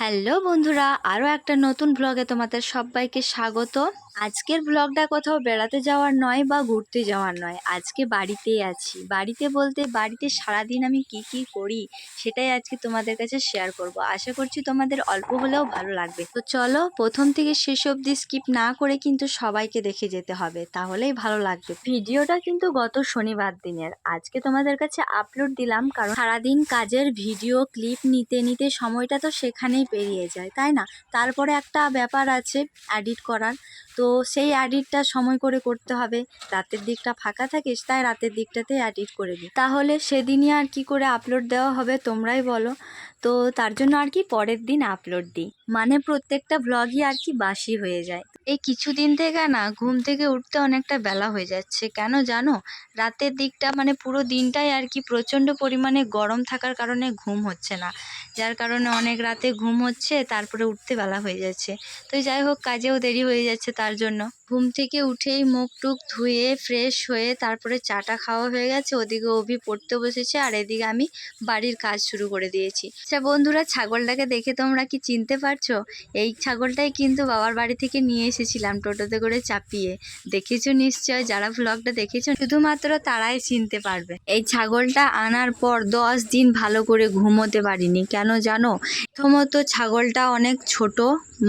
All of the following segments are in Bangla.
হ্যালো বন্ধুরা আরও একটা নতুন ব্লগে তোমাদের সবাইকে স্বাগত আজকের ব্লগটা কোথাও বেড়াতে যাওয়ার নয় বা ঘুরতে যাওয়ার নয়, আজকে বাড়িতেই আছি। বাড়িতে বলতে বাড়িতে সারাদিন আমি কি কি করি সেটাই আজকে তোমাদের কাছে শেয়ার করব। আশা করছি তোমাদের অল্প হলেও ভালো লাগবে। তো চলো, প্রথম থেকে শেষ অবধি স্কিপ না করে কিন্তু সবাইকে দেখে যেতে হবে, তাহলেই ভালো লাগবে। ভিডিওটা কিন্তু গত শনিবার দিনের। আজকে তোমাদের কাছে আপলোড দিলাম কারণ সারাদিন কাজের ভিডিও ক্লিপ নিতে নিতে সময়টা তো সেখানেই পেরিয়ে যায়, তাই না? তারপরে একটা ব্যাপার আছে এডিট করার। তো সেই অ্যাডিটটা সময় করে করতে হবে। রাতের দিকটা ফাঁকা থাকিস, তাই রাতের দিকটাতে অ্যাডিট করে দিই তাহলে সেদিনই আর কি করে আপলোড দেওয়া হবে তোমরাই বলো। তো তার জন্য আর কি পরের দিন আপলোড দিই। মানে প্রত্যেকটা ব্লগই আর কি বাসি হয়ে যায়। এই কিছুদিন থেকে না ঘুম থেকে উঠতে অনেকটা বেলা হয়ে যাচ্ছে। কেন জানো? রাতের দিকটা মানে পুরো দিনটাই আর কি প্রচণ্ড পরিমাণে গরম থাকার কারণে ঘুম হচ্ছে না। যার কারণে অনেক রাতে ঘুম হচ্ছে, তারপরে উঠতে বেলা হয়ে যাচ্ছে। তো যাই হোক, কাজেও দেরি হয়ে যাচ্ছে, তার জন্য। ঘুম থেকে উঠেই মুখ টুক ধুয়ে ফ্রেশ হয়ে তারপরে চাটা খাওয়া হয়ে গেছে। ওদিকে অভি পড়তে বসেছে আর এদিকে আমি বাড়ির কাজ শুরু করে দিয়েছি। আচ্ছা বন্ধুরা, ছাগলটাকে দেখে তোমরা কি চিনতে পারছ? এই ছাগলটাই কিন্তু বাবার বাড়ি থেকে নিয়ে এসেছিলাম টোটোতে করে চাপিয়ে। দেখেছ নিশ্চয়? যারা ভ্লগটা দেখেছ, শুধুমাত্র তারাই চিনতে পারবে। এই ছাগলটা আনার পর দশ দিন ভালো করে ঘুমোতে পারিনি। কেন জানো? প্রথমত ছাগলটা অনেক ছোট,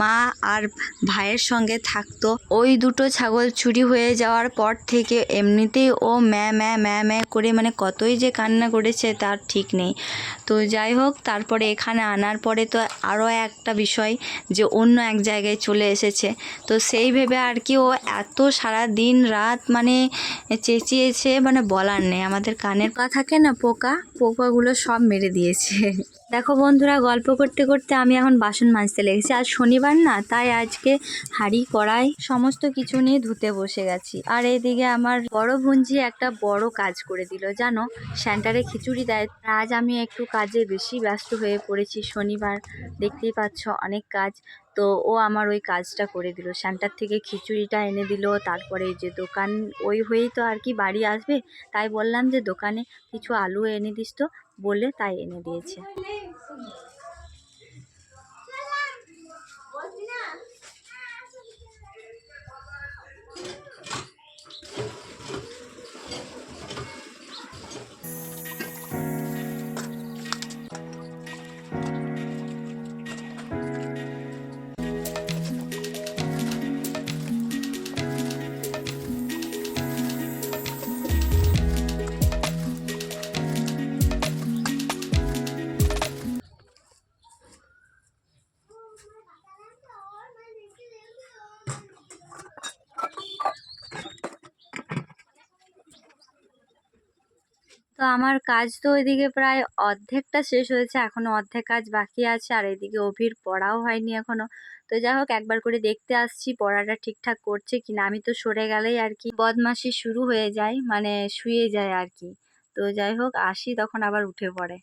মা আর ভাইয়ের সঙ্গে থাকতো। ওই দুটো ছাগল চুরি হয়ে যাওয়ার পর থেকে এমনিতেই ও ম্যা ম্যা ম্যা ম্যা করে মানে কতই যে কান্না করেছে তার ঠিক নেই। তো যাই হোক, তারপরে এখানে আনার পরে তো আরও একটা বিষয় যে অন্য এক জায়গায় চলে এসেছে। তো সেই ভেবে আর কি ও এত সারা দিন রাত মানে চেঁচিয়েছে মানে বলার নেই। আমাদের কানের পা থাকে না পোকা? পোকাগুলো সব মেরে দিয়েছে। দেখো বন্ধুরা, গল্প করতে করতে আমি এখন বাসন মাজতে লেগেছি। আজ শনিবার না, তাই আজকে হাঁড়ি, কড়াই সমস্ত কিছু নিয়ে ধুতে বসে গেছি। আর এদিকে আমার বড় ভুঞ্জি একটা বড় কাজ করে দিল, জানো? সেন্টারে খিচুড়ি দেয়। আজ আমি একটু কাজে বেশি ব্যস্ত হয়ে পড়েছি। শনিবার দেখতেই পাচ্ছ, অনেক কাজ। তো ও আমার ওই কাজটা করে দিল। সেন্টার থেকে খিচুড়িটা এনে দিল, তারপরে যে দোকান, ওই হয়েই তো আর কি বাড়ি আসবে। তাই বললাম যে দোকানে কিছু আলু এনে দিস তো, বলে তাই এনে দিয়েছে। আমার কাজ তো ওইদিকে প্রায় অর্ধেকটা শেষ হয়েছে এখনও অর্ধেক কাজ বাকি আছে, আর এদিকে অভির পড়াও হয়নি এখনও। তো যাই হোক, একবার করে দেখতে আসছি পড়াটা ঠিকঠাক করছে কিনা। আমি তো সরে গেলেই আর কি বদমাসি শুরু হয়ে যায় মানে শুয়ে যায় আর কি। তো যাই হোক, আসি, তখন আবার উঠে পড়ে।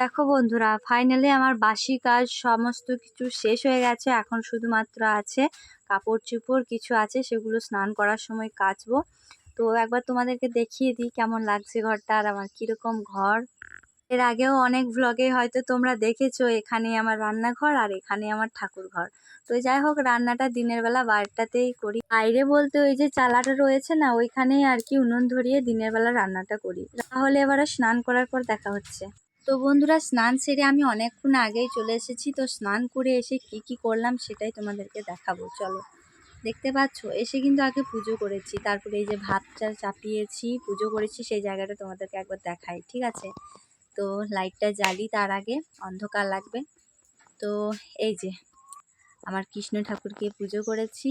দেখো বন্ধুরা ফাইনালি আমার বাসি কাজ সমস্ত কিছু শেষ হয়ে গেছে। এখন শুধুমাত্র আছে কাপড় চোপড়, কিছু আছে, সেগুলো স্নান করার সময় কাচবো। তো একবার তোমাদেরকে দেখিয়ে দিই কেমন লাগছে ঘরটা আর আমার কীরকম ঘর। এর আগেও অনেক ভ্লগে হয়তো তোমরা দেখেছ, এখানে আমার রান্নাঘর আর এখানে আমার ঠাকুর ঘর। তো যাই হোক, রান্নাটা দিনের বেলা বাইরটাতেই করি। বাইরে বলতে ওই যে চালাটা রয়েছে না, ওইখানেই আর কি উনুন ধরিয়ে দিনের বেলা রান্নাটা করি। তাহলে এবারে স্নান করার পর দেখা হচ্ছে। তো বন্ধুরা, স্নান সেরে আমি অনেকক্ষণ আগেই চলে এসেছি। তো স্নান করে এসে কি কি করলাম সেটাই তোমাদেরকে দেখাবো। চলো, দেখতে পাচ্ছ? এসে কিন্তু আগে পুজো করেছি। তারপরে এই যে ভাতটা চাপিয়েছি, পুজো করেছি, সেই জায়গাটা তোমাদেরকে একবার দেখাই, ঠিক আছে? তো লাইটটা জ্বালি তার আগে, অন্ধকার লাগবে। তো এই যে, আমার কৃষ্ণ ঠাকুরকে পুজো করেছি।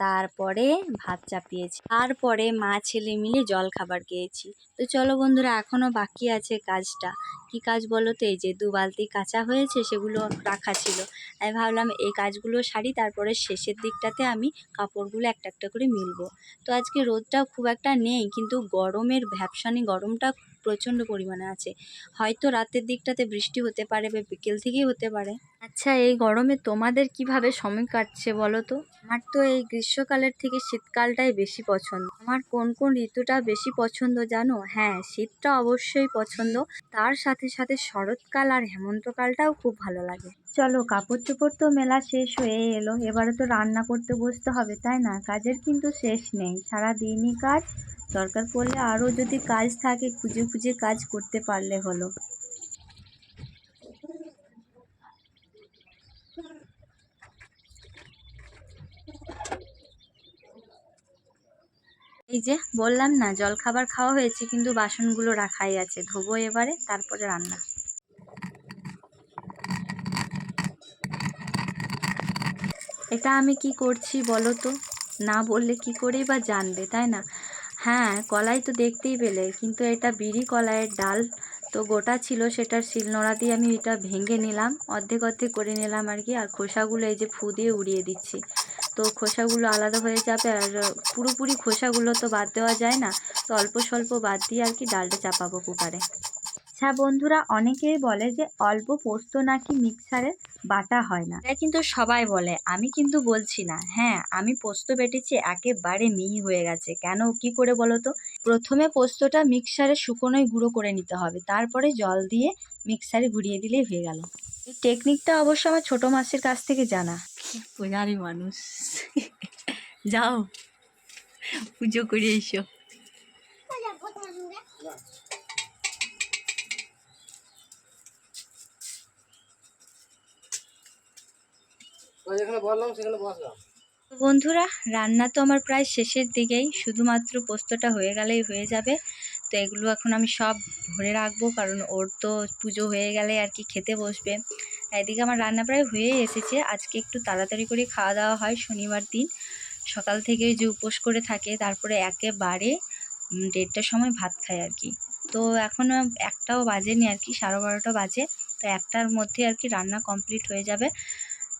তারপরে ভাত চাপিয়েছি। তারপরে মা ছেলে মিলে জল খাবার খেয়েছি। তো চলো বন্ধুরা এখনও বাকি আছে কাজটা। কি কাজ বলো তো? এই যে দু বালতি কাঁচা হয়েছে, সেগুলো রাখা ছিল। আমি ভাবলাম এই কাজগুলো সারি, তারপরে শেষের দিকটাতে আমি কাপড়গুলো একটা একটা করে মিলবো। তো আজকে রোদটা খুব একটা নেই, কিন্তু গরমের ভ্যাপসানি গরমটা প্রচণ্ড পরিমাণে আছে। হয়তো রাতের দিকটাতে বৃষ্টি হতে পারে বা বিকেল থেকেই হতে পারে। আচ্ছা এই গরমে তোমাদের কীভাবে সময় কাটছে বলো তো? আমার তো এই গ্রীষ্মকালের থেকে শীতকালটাই বেশি পছন্দ। আমার কোন কোন ঋতুটা বেশি পছন্দ জানো? হ্যাঁ শীতটা অবশ্যই পছন্দ। তার সাথে সাথে শরৎকাল আর হেমন্তকালটাও খুব ভালো লাগে। চলো কাপড় চোপড় তো মেলা শেষ হয়ে এলো। এবারে তো রান্না করতে বসতে হবে তাই না? কাজের কিন্তু শেষ নেই। সারা দিনই কাজ দরকার পড়লে আরও যদি কাজ থাকে, খুঁজে খুঁজে কাজ করতে পারলে হলো। এই যে বললাম না, জলখাবার খাওয়া হয়েছে, কিন্তু বাসনগুলো রাখাই আছে। ধোবো এবারে, তারপরে রান্না। এটা আমি কি করছি বলো তো? না বললে কি করেই বা জানবে, তাই না? হ্যাঁ কলাই তো দেখতেই পেলে। কিন্তু এটা বিড়ি কলাইয়ের ডাল। তো গোটা ছিল সেটার শিলনোড়া দিয়ে আমি এটা ভেঙে নিলাম, অর্ধেক অর্ধেক করে নিলাম আর কি। আর খোসাগুলো এই যে ফু দিয়ে উড়িয়ে দিচ্ছি। তো খোসাগুলো আলাদা হয়ে যাবে আর পুরোপুরি খোসাগুলো তো বাদ দেওয়া যায় না। তো অল্প স্বল্প বাদ দিয়ে আর কি ডালটা চাপাবো কুকারে। আচ্ছা বন্ধুরা, অনেকেই বলে যে অল্প পোস্ত নাকি মিক্সারে। বাটা হয় না। এটা কিন্তু সবাই বলে, আমি কিন্তু বলছি না। হ্যাঁ আমি পোস্ত বেটেছি, একেবারে মিহি হয়ে গেছে। কেন, কি করে বলো তো? প্রথমে পোস্তটা মিক্সারে শুকনোই গুঁড়ো করে নিতে হবে। তারপরে জল দিয়ে মিক্সারে ঘুরিয়ে দিলেই হয়ে গেল। এই টেকনিকটা অবশ্য আমার ছোটো মাসির কাছ থেকে জানা। পূজারি মানুষ। যাও, পুজো করে এসো যেখানে বললাম সেখানে বসলাম তো বন্ধুরা, রান্না তো আমার প্রায় শেষের দিকেই। শুধুমাত্র পোস্তটা হয়ে গেলেই হয়ে যাবে। তো এগুলো এখন আমি সব ভরে রাখব, কারণ ওর তো পুজো হয়ে গেলে আর কি খেতে বসবে। এদিকে আমার রান্না প্রায় হয়েই এসেছে। আজকে একটু তাড়াতাড়ি করে খাওয়া দাওয়া হয় শনিবার দিন। সকাল থেকে যে উপোস করে থাকে, তারপরে একেবারে দেড়টার সময় ভাত খায় আর কি। তো এখনও একটাও বাজেনি আর কি, সাড়ে বারোটা বাজে। তো একটার মধ্যে আর কি রান্না কমপ্লিট হয়ে যাবে।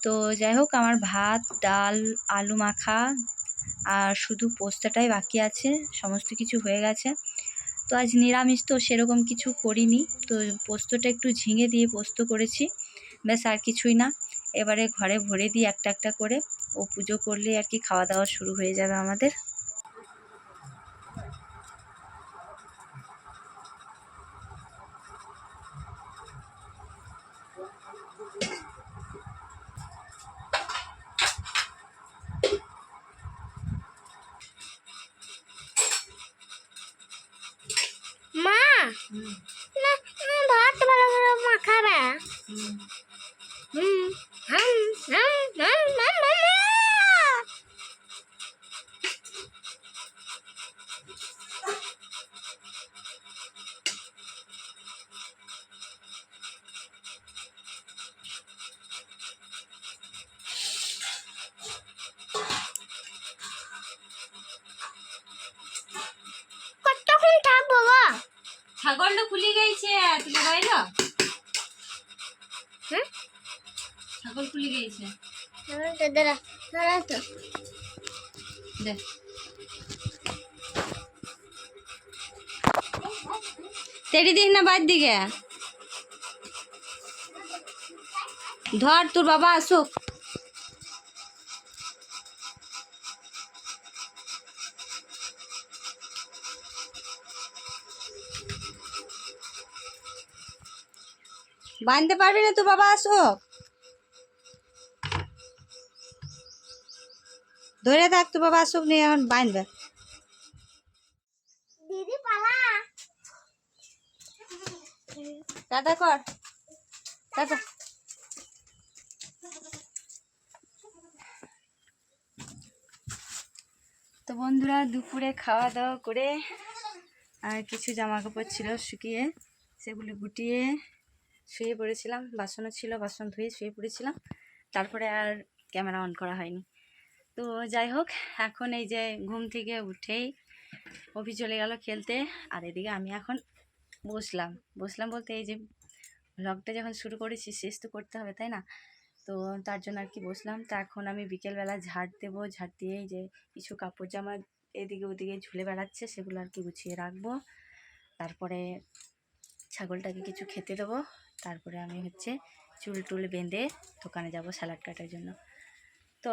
তো যাই হোক, আমার ভাত, ডাল, আলু মাখা আর শুধু পোস্তাটাই বাকি আছে, সমস্ত কিছু হয়ে গেছে। তো আজ নিরামিষ তো সেরকম কিছু করিনি, তো পোস্তটা একটু ঝিঙে দিয়ে পোস্ত করেছি, ব্যাস আর কিছুই না। এবারে ঘরে ভরে দিই একটা একটা করে, ও পুজো করলে আর কি খাওয়া দাওয়া শুরু হয়ে যাবে আমাদের। না তুমি ভাত ভালো করে মাখাবে ছাগল খুলে গেছে দাঁড়া দাঁড়া দাঁড়া তো। দে। তেরি দিক না বাদ দিকে। ধর তোর বাবা আসুক। বাঁধতে পারবি না তোর বাবা আসুক? ধরে থাক তোর বাবা আসুক নিয়ে এখন বাঁধবে দিদি পালা। টাটা কর। টাটা। তো বন্ধুরা দুপুরে খাওয়া দাওয়া করে আর কিছু জামা কাপড় ছিল শুকিয়ে সেগুলি গুটিয়ে শুয়ে পড়েছিলাম। বাসনও ছিল বাসন ধুয়ে শুয়ে পড়েছিলাম। তারপরে আর ক্যামেরা অন করা হয়নি। তো যাই হোক, এখন এই যে ঘুম থেকে উঠেই অভি চলে গেল খেলতে। আর এদিকে আমি এখন বসলাম। বসলাম বলতে এই যে ব্লগটা যখন শুরু করেছি, শেষ তো করতে হবে, তাই না? তো তার জন্য আর কি বসলাম। তো এখন আমি বিকেলবেলা ঝাড় দেবো। ঝাড় দিয়ে যে কিছু কাপড় জামা এদিকে ওদিকে ঝুলে বেড়াচ্ছে, সেগুলো আর কি গুছিয়ে রাখব। তারপরে ছাগলটাকে কিছু খেতে দেবো। তারপরে আমি হচ্ছে চুল টুল বেঁধে দোকানে যাব স্যালাড কাটার জন্য। তো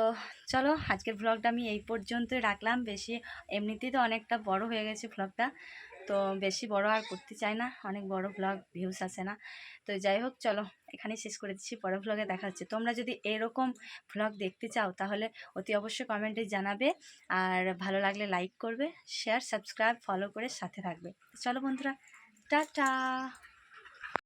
চলো আজকের ভ্লগটা আমি এই পর্যন্তই রাখলাম। বেশি এমনিতেই তো অনেকটা বড় হয়ে গেছে ভ্লগটা তো বেশি বড় আর করতে চাই না। অনেক বড় ভ্লগ ভিউস আসে না। তো যাই হোক, চলো এখানেই শেষ করে দিচ্ছি। পরের ভ্লগে দেখা হচ্ছে। তোমরা যদি এরকম ভ্লগ দেখতে চাও, তাহলে অতি অবশ্যই কমেন্টে জানাবে। আর ভালো লাগলে লাইক করবে শেয়ার সাবস্ক্রাইব ফলো করে সাথে থাকবে। চলো বন্ধুরা, টাটা!